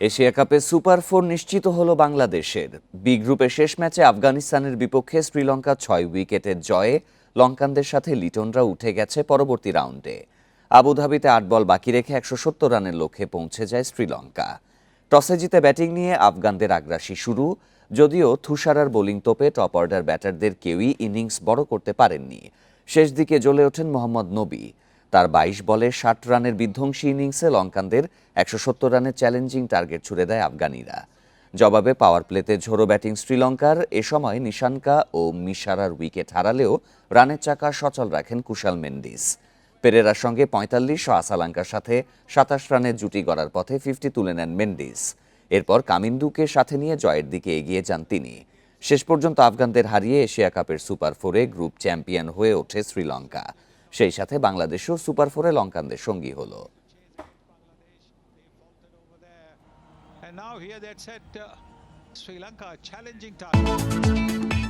Asia কাপে super four নিশ্চিত হল বাংলাদেশের। বি গ্রুপের শেষ ম্যাচে আফগানিস্তানের বিপক্ষে শ্রীলঙ্কা ছয় উইকেটের জয়ে লঙ্কানদের সাথে লিটনরা উঠে গেছে পরবর্তী রাউন্ডে। আবুধাবিতে আট বল বাকি রেখে একশো সত্তর রানের লক্ষ্যে পৌঁছে যায় শ্রীলঙ্কা। টসে জিতে ব্যাটিং নিয়ে আফগানদের আগ্রাসী শুরু, যদিও থুষারার বোলিং তোপে টপ অর্ডার ব্যাটারদের কেউই ইনিংস বড় করতে পারেননি। শেষ দিকে জ্বলে ওঠেন মোহাম্মদ নবী। তার বাইশ বলে ষাট রানের বিধ্বংসী ইনিংসে লঙ্কানদের একশো সত্তর রানের চ্যালেঞ্জিং টার্গেট ছুড়ে দেয় আফগানিরা। জবাবে পাওয়ার প্লেতে ঝোড়ো ব্যাটিং শ্রীলঙ্কার এ সময় নিশানকা ও মিশারার উইকেট হারালেও রানের চাকা সচল রাখেন কুশাল মেন্ডিস। পেরেরার সঙ্গে পঁয়তাল্লিশ ও আসালাঙ্কার সাথে সাতাশ রানের জুটি গড়ার পথে ফিফটি তুলে নেন মেন্ডিস। এরপর কামিন্দুকে সাথে নিয়ে জয়ের দিকে এগিয়ে যান তিনি। শেষ পর্যন্ত আফগানদের হারিয়ে এশিয়া কাপের সুপার ফোরে গ্রুপ চ্যাম্পিয়ন হয়ে ওঠে শ্রীলঙ্কা। সেই সাথে বাংলাদেশও সুপার ফোরে লঙ্কানদের সঙ্গী হলো। Sri Lanka challenging time